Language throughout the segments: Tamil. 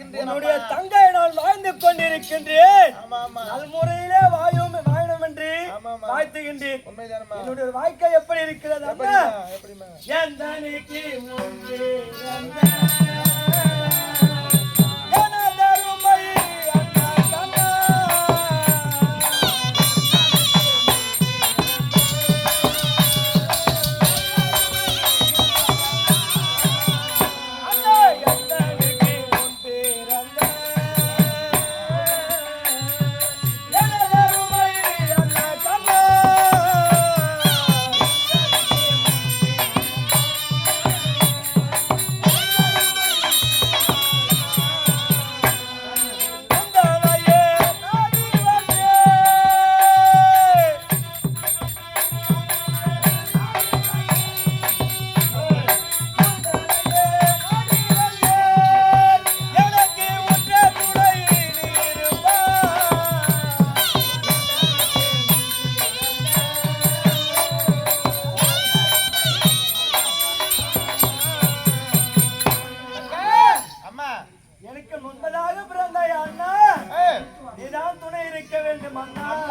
என்னுடைய. தங்கை நான் வாழ்ந்து கொண்டிருக்கின்றேன். நல்முறையிலே வாயும் வாழணும் என்று. வாழ்த்துகின்றேன். என்னுடைய வாழ்க்கை எப்படி இருக்கிறது அண்ணா? எப்படிம்மா mga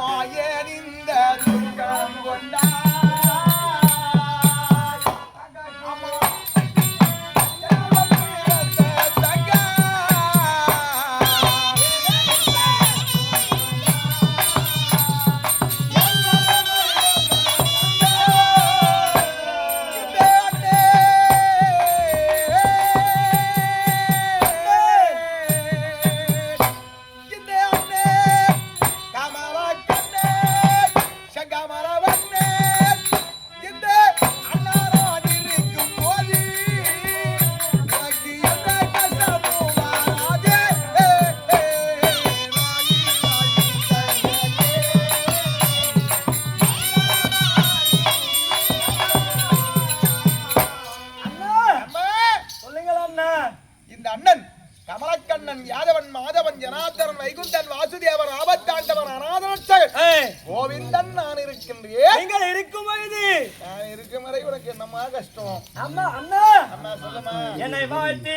அம்மா அண்ணா என்னை வாழ்த்தி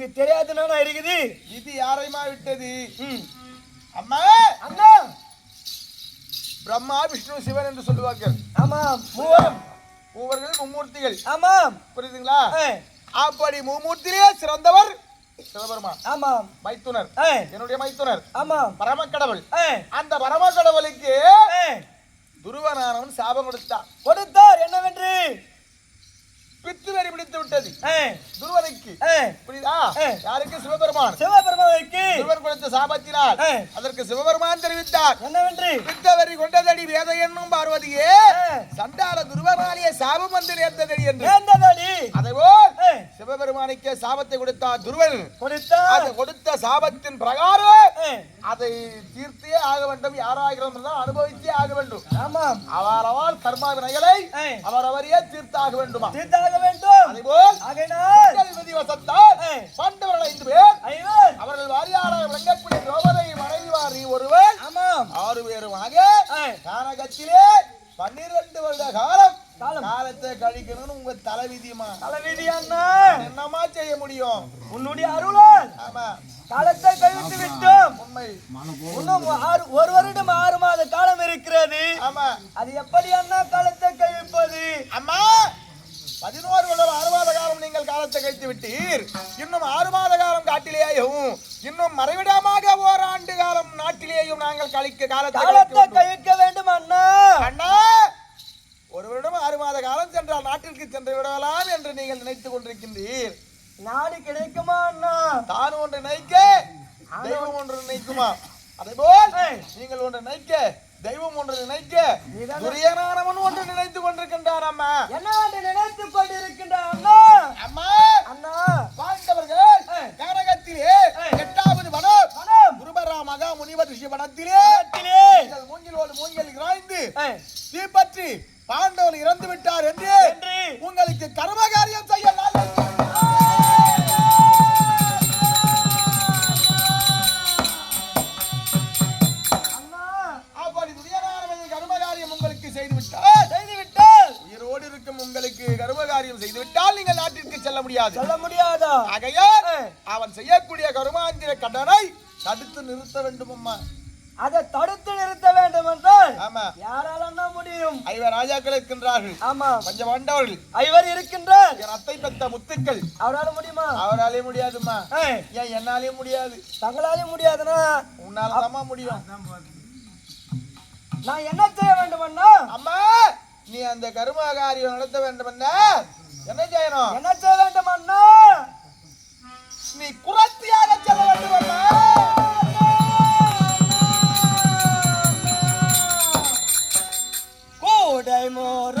உனக்கு தெரியாது நானா இருக்குது? இது யாரையுமா விட்டது. அம்மா! அண்ணா! பிரம்மா விஷ்ணு சிவன் என்று சொல்லுவார்கள். ஆமாம். மூவரும். மூவர்கள் மும்மூர்த்திகள். ஆமாம். புரியுதுங்களா? அப்படி மும்மூர்த்தியிலே சிறந்தவர் சிவபெருமான். ஆமாம். மைத்துனர். என்னுடைய மைத்துனர். ஆமாம். பரமக்கடவுள். அந்த பரமக்கடவுளுக்கு ஏய், துருவனானவன் சாபம் கொடுத்தான் கொடுத்தார். என்னவென்று? பித்து வெறி பிடித்து விட்டது. ஏய், புரியுதா. யாருக்கு? சிவபெருமான். சிவபெருமானுக்கு. துருவன் கொடுத்த சாபத்தினால். அதற்கு சிவபெருமான் தெரிவித்தார். என்னவென்று? பித்தவரி கொண்டதடி வேத என்னும் பார்வதியே சண்டால துருவனாலிய சாபம் வந்து நேர்ந்ததடி என்று. அதேபோல் ஏய், சிவபெருமானுக்கே சாபத்தை கொடுத்தார் துருவன். அது கொடுத்த சாபத்தின் பிரகாரம் அதை தீர்த்தே ஆக வேண்டும் யாராகிறோம் அனுபவித்தே ஆக வேண்டும். ஆமாம் அவரவர் கர்மா வினைகளை அவரவரையே தீர்த்தாக வேண்டுமா? தீர்த்தாக வேண்டும். அதேபோல் பாண்டவர்கள் ஐந்து பேர். அவர்கள் வாரியாராக விளங்கக்கூடிய திரௌபதி மனைவிவார் நீ ஒருவர். ஆமாம். ஆறு பேருமாக கானகத்திலே பன்னிரண்டு வருட காலம். காலத்தை கழிக்கணும்னு உங்க தலைவிதிமா. தலைவிதி அண்ணா என்னமா செய்ய முடியும்? உன்னுடைய அருளால் ஆமா. காலத்தை கழித்து விட்டோம். உண்மை. இன்னும் ஆறு ஒரு வருடம் ஆறு மாத காலம் இருக்கிறது. ஆமா. அது எப்படி அண்ணா காலத்தை கழிப்பது? அம்மா பதினோரு வருடம் ஆறு மாத காலம் நீங்கள் காலத்தை கழித்து விட்டீர். இன்னும் ஆறு மாத காலம் காட்டிலேயும் இன்னும் மறைவிடமாக ஓராண்டு காலம் நாட்டிலேயும் நாங்கள் கழிக்க காலத்தை. கழிக்க வேண்டும் அண்ணா அண்ணா ஒரு வருடம் ஆறு மாத காலம் சென்றால் நாட்டிற்கு சென்று விடலாம் என்று நீங்கள் நினைத்துக் கொண்டிருக்கின்றீர். நாடு கிடைக்குமா அண்ணா? தான் ஒன்று நினைக்க தெய்வம் ஒன்று நினைக்குமா? அதேபோல் நீங்கள் ஒன்று நினைக்க தெய்வம் ஒன்று நினைக்க துரியனானவன் ஒன்று நினைத்துக் கொண்டிருக்கின்றான் அம்மா. என்ன நினைத்துக் கொண்டிருக்கின்ற செய்து விட்டால் செய்து விட்டால் உயிரோடு இருக்கும் உங்களுக்கு கர்மகாரியம் செய்து விட்டால் நீங்கள் நாட்டிற்கு செல்ல முடியாது. சொல்ல முடியாதா? ஆகையால் அவன் செய்யக்கூடிய கருமாந்திர கடனை தடுத்து நிறுத்த வேண்டும் அம்மா. அதை தடுத்து நிறுத்த வேண்டும் என்றால் ஆமா. யாரால அண்ணா முடியும். ஐவர் ராஜாக்கள் இருக்கின்றார்கள். ஆமா. பஞ்ச பாண்டவர்கள் ஐவர் இருக்கின்றார். என் அத்தை பெத்த முத்துக்கள். அவரால முடியுமா? அவராலே முடியாதும்மா. ஏய், ஏன் என்னாலே முடியாது? தங்களாலே முடியாதுன்னா உன்னால முடியும். நான் என்ன செய்ய வேண்டும் அண்ணா? அம்மா நீ அந்த கருமகாரியம் நடத்த வேண்டும் என்ன? என்ன செய்யணும்? என்ன செய்ய வேண்டும் அண்ணா? நீ குரத்தியாக செல்ல வேண்டும் அம்மா கூடை மோரா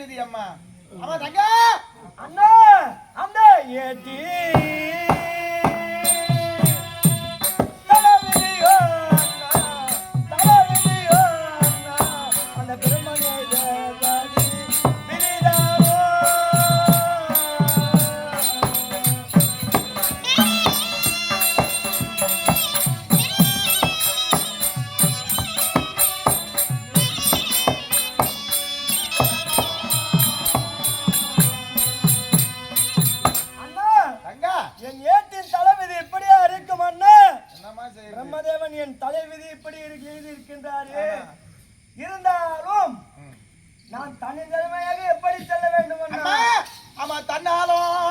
நிதி அம்மா. அம்மா தங்க! அண்ணா அந்த ஏட்டி!